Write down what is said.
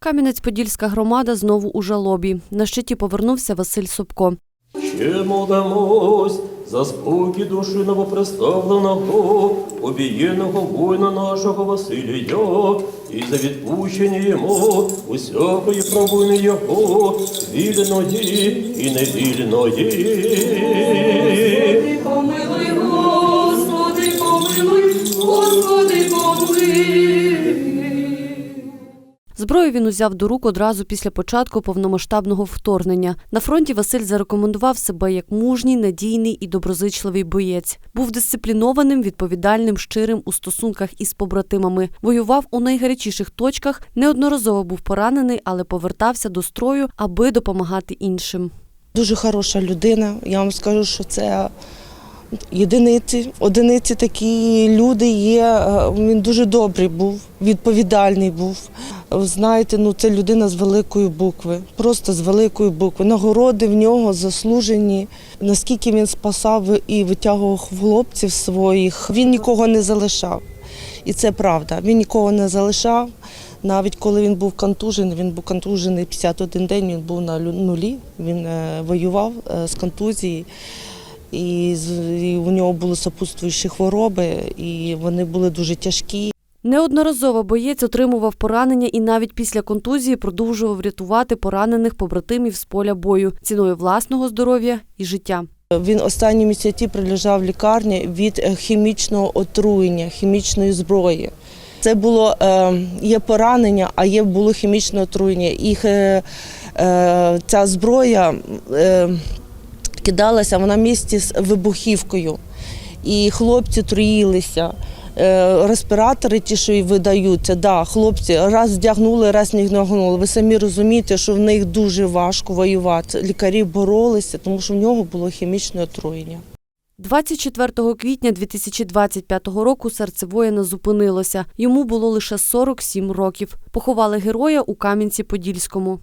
Кам'янець-Подільська громада знову у жалобі. На щиті повернувся Василь Собко. Ще молимось за спокій душі новоприставленого, обієного воїна нашого Василія, і за відпущення йому усякої провини його, вільної і невільної. Помилуй, Господи, помилуй, Господи, помилуй. Зброю він узяв до рук одразу після початку повномасштабного вторгнення. На фронті Василь зарекомендував себе як мужній, надійний і доброзичливий боєць. Був дисциплінованим, відповідальним, щирим у стосунках із побратимами. Воював у найгарячіших точках, неодноразово був поранений, але повертався до строю, аби допомагати іншим. Дуже хороша людина. Я вам скажу, що це єдиниці, одиниці такі люди є. Е, Він дуже добрий був, відповідальний був. Знаєте, ну це людина з великої букви, просто з великої букви. Нагороди в нього заслужені. Наскільки він спасав і витягував хлопців своїх, він нікого не залишав. І це правда. Він нікого не залишав. Навіть коли він був контужений, він був контужений 51 день, він був на нулі, він е, воював е, з контузією. І, у нього були сопутствуючі хвороби, і вони були дуже тяжкі. Неодноразово боєць отримував поранення і навіть після контузії продовжував рятувати поранених побратимів з поля бою ціною власного здоров'я і життя. Він останні місяці прилежав в лікарні від е, хімічного отруєння, хімічної зброї. Це було е, є поранення, а є було хімічне отруєння. І е, е, ця зброя е, кидалася вона в місті з вибухівкою. І хлопці труїлися. Е, Респіратори, ті, що й видаються, да, хлопці раз вдягнули, раз не вдягнули. Ви самі розумієте, що в них дуже важко воювати. Лікарі боролися, тому що в нього було хімічне отруєння. 24 квітня 2025 року серце воїна зупинилося. Йому було лише 47 років. Поховали героя у Кам'янці-Подільському.